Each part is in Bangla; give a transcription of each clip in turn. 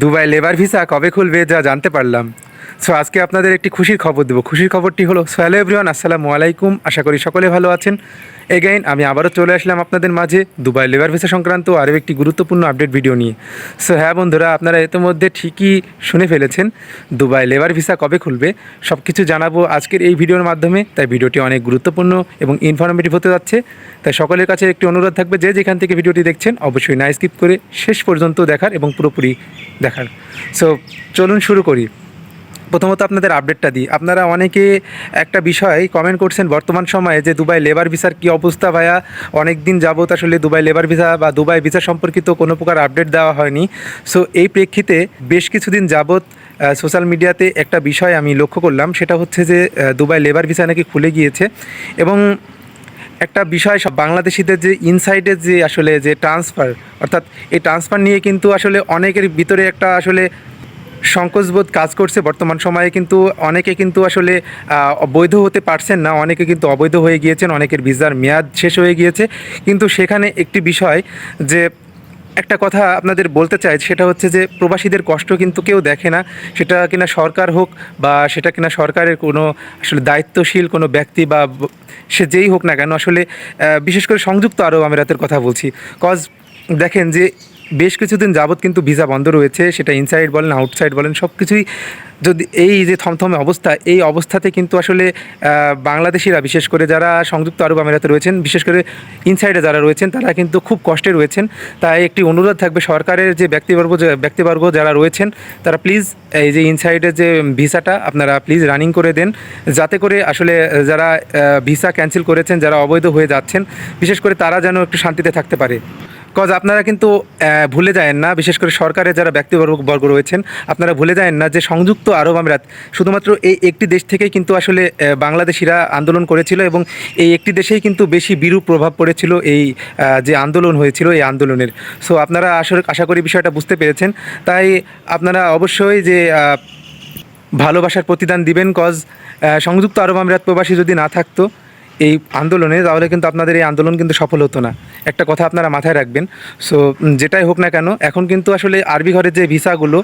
দুবাই লেবার ভিসা কবে খুলবে যা জানতে পারলাম। সো আজকে আপনাদের একটি খুশির খবর দেবো। খুশির খবরটি হলো সো এভরিওয়ান আসসালামু আলাইকুম। আশা করি সকলে ভালো আছেন। এগেইন আমি আবারও চলে আসলাম আপনাদের মাঝে দুবাই লেবার ভিসা সংক্রান্ত আরও একটি গুরুত্বপূর্ণ আপডেট ভিডিও নিয়ে। সো হ্যাঁ বন্ধুরা, আপনারা ইতিমধ্যে ঠিকই শুনে ফেলেছেন, দুবাই লেবার ভিসা কবে খুলবে? সব কিছু জানাব আজকের এই ভিডিওর মাধ্যমে, তাই ভিডিওটি অনেক গুরুত্বপূর্ণ এবং ইনফরমেটিভ হতে যাচ্ছে। তাই সকলের কাছে একটি অনুরোধ থাকবে, যে যেখান থেকে ভিডিওটি দেখছেন, অবশ্যই না স্কিপ করে শেষ পর্যন্ত দেখার এবং পুরোপুরি দেখার। সো চলুন শুরু করি। প্রথমত আপনাদের আপডেটটা দিই। আপনারা অনেকে একটা বিষয় কমেন্ট করছেন, বর্তমান সময়ে যে দুবাই লেবার ভিসার কি অবস্থা ভাইয়া? অনেক দিন যাবত আসলে দুবাই লেবার ভিসা বা দুবাই ভিসা সম্পর্কিত কোনো প্রকার আপডেট দেওয়া হয়নি। সো এই প্রেক্ষিতে বেশ কিছুদিন যাবত সোশ্যাল মিডিয়াতে একটা বিষয় আমি লক্ষ্য করলাম, সেটা হচ্ছে যে দুবাই লেবার ভিসা নাকি খুলে গিয়েছে। এবং একটা বিষয়, সব বাংলাদেশিদের যে ইনসাইডের যে আসলে যে ট্রান্সফার অর্থাৎ এই ট্রান্সফার নিয়ে কিন্তু আসলে অনেকের ভিতরে একটা আসলে সংকোচবোধ কাজ করছে বর্তমান সময়ে, কিন্তু অনেকে কিন্তু আসলে বৈধ হতে পারছেন না। অনেকে কিন্তু অবৈধ হয়ে গিয়েছেন, অনেকের ভিসার মেয়াদ শেষ হয়ে গিয়েছে। কিন্তু সেখানে একটি বিষয় যে, একটা কথা আপনাদের বলতে চাই, সেটা হচ্ছে যে, প্রবাসীদের কষ্ট কিন্তু কেউ দেখে না। সেটা কিনা সরকার হোক বা সেটা কিনা সরকারের কোনো আসলে দায়িত্বশীল কোনো ব্যক্তি বা সে যেই হোক না কেন, আসলে বিশেষ করে সংযুক্ত আরব আমিরাতের কথা বলছি। কজ দেখেন যে বেশ কিছুদিন যাবৎ কিন্তু ভিসা বন্ধ রয়েছে, সেটা ইনসাইড বলেন আউটসাইড বলেন সব কিছুই যদি এই যে থমথমে অবস্থা, এই অবস্থাতে কিন্তু আসলে বাংলাদেশিরা, বিশেষ করে যারা সংযুক্ত আরব আমিরাতে রয়েছেন, বিশেষ করে ইনসাইডে যারা রয়েছেন, তারা কিন্তু খুব কষ্টে রয়েছেন। তাই একটি অনুরোধ থাকবে সরকারের যে ব্যক্তিবর্গ ব্যক্তিবর্গ যারা রয়েছেন, তারা প্লিজ এই যে ইনসাইডের যে ভিসাটা, আপনারা প্লিজ রানিং করে দেন। যাতে করে আসলে যারা ভিসা ক্যান্সেল করেছেন, যারা অবৈধ হয়ে যাচ্ছেন, বিশেষ করে তারা যেন একটু শান্তিতে থাকতে পারে। কজ আপনারা কিন্তু ভুলে যায়েন না, বিশেষ করে সরকারের যারা ব্যক্তিবর্গ বর্গ রয়েছেন, আপনারা ভুলে যায়েন না যে সংযুক্ত আরব আমিরাত শুধুমাত্র এই একটি দেশ থেকেই কিন্তু আসলে বাংলাদেশিরা আন্দোলন করেছিল এবং এই একটি দেশেই কিন্তু বেশি বিরূপ প্রভাব পড়েছিল এই যে আন্দোলন হয়েছিল এই আন্দোলনের। সো আপনারা আসলে আশা করি বিষয়টা বুঝতে পেরেছেন। তাই আপনারা অবশ্যই যে ভালোবাসার প্রতিদান দিবেন কজ সংযুক্ত আরব আমিরাত প্রবাসী যদি না থাকতো এই আন্দোলনে, তাহলে কিন্তু আপনাদের এই আন্দোলন কিন্তু সফল হতো না। একটা কথা আপনারা মাথায় রাখবেন, সো, যেটাই হোক না কেন, এখন কিন্তু আসলে আরবি ঘরের যে ভিসাগুলো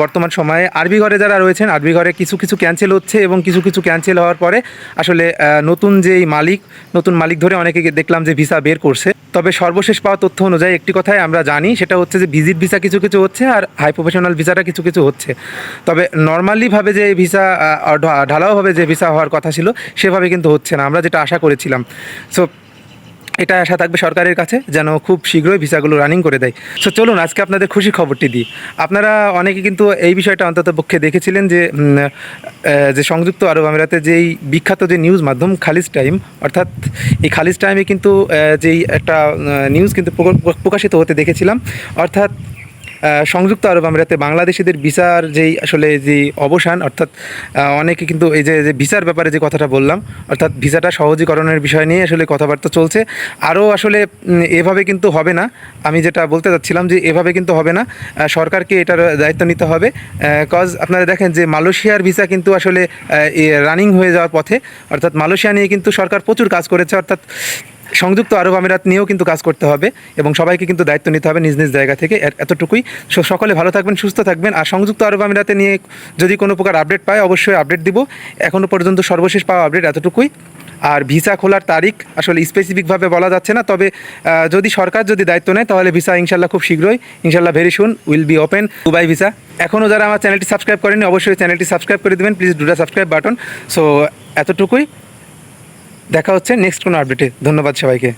বর্তমান সময়ে আরবি ঘরে যারা রয়েছেন, আরবি ঘরে কিছু কিছু ক্যান্সেল হচ্ছে এবং কিছু কিছু ক্যান্সেল হওয়ার পরে আসলে নতুন যেই মালিক, নতুন মালিক ধরে অনেকে দেখলাম যে ভিসা বের করছে। তবে সর্বশেষ পাওয়া তথ্য অনুযায়ী একটি কথাই আমরা জানি, সেটা হচ্ছে যে ভিজিট ভিসা কিছু কিছু হচ্ছে আর হাই প্রফেশনাল ভিসাটা কিছু কিছু হচ্ছে। তবে নর্মালিভাবে যে ভিসা ঢালাওভাবে যে ভিসা হওয়ার কথা ছিল, সেভাবে কিন্তু হচ্ছে না। আমরা যেটা আশা করেছিলাম। সো এটা আশা থাকবে সরকারের কাছে যেন খুব শীঘ্রই ভিসাগুলো রানিং করে দেয়। সো চলুন, আজকে আপনাদের খুশি খবরটি দিই। আপনারা অনেকে কিন্তু এই বিষয়টা অন্তত পক্ষে দেখেছিলেন যে যে সংযুক্ত আরব আমিরাতে যেই বিখ্যাত যে নিউজ মাধ্যম খালিজ টাইম, অর্থাৎ এই খালিজ টাইমে কিন্তু যেই একটা নিউজ কিন্তু প্রকাশিত হতে দেখেছিলাম, অর্থাৎ সংযুক্ত আরব আমিরাতে বাংলাদেশিদের ভিসার যেই আসলে যে অবসান, অর্থাৎ অনেকে কিন্তু এই যে ভিসার ব্যাপারে যে কথাটা বললাম, অর্থাৎ ভিসাটা সহজীকরণের বিষয় নিয়ে আসলে কথাবার্তা চলছে। আরও আসলে এভাবে কিন্তু হবে না। আমি যেটা বলতে চাচ্ছিলাম যে এভাবে কিন্তু হবে না। সরকারকে এটার দায়িত্ব নিতে হবে। কজ আপনারা দেখেন যে মালয়েশিয়ার ভিসা কিন্তু আসলে রানিং হয়ে যাওয়ার পথে। অর্থাৎ মালয়েশিয়া নিয়ে কিন্তু সরকার প্রচুর কাজ করেছে। অর্থাৎ সংযুক্ত আরব আমিরাত নিয়েও কিন্তু কাজ করতে হবে এবং সবাইকে কিন্তু দায়িত্ব নিতে হবে নিজ নিজ জায়গা থেকে। এতটুকুই। সকলে ভালো থাকবেন, সুস্থ থাকবেন। আর সংযুক্ত আরব আমিরাতে নিয়ে যদি কোনো প্রকার আপডেট পায়, অবশ্যই আপডেট দিব। এখনও পর্যন্ত সর্বশেষ পাওয়া আপডেট এতটুকুই। আর ভিসা খোলার তারিখ আসলে স্পেসিফিকভাবে বলা যাচ্ছে না, তবে যদি সরকার যদি দায়িত্ব নেয়, তাহলে ভিসা ইনশাল্লাহ খুব শীঘ্রই, ইনশাল্লাহ very soon will be open Dubai visa এখনও যারা আমার চ্যানেলটি সাবস্ক্রাইব করেনি অবশ্যই চ্যানেলটি সাবস্ক্রাইব করে দেবেন। প্লিজ ডুডা সাবস্ক্রাইব বাটন সো এতটুকুই। দেখা হচ্ছে নেক্সট কোনো আপডেটে ধন্যবাদ সবাইকে।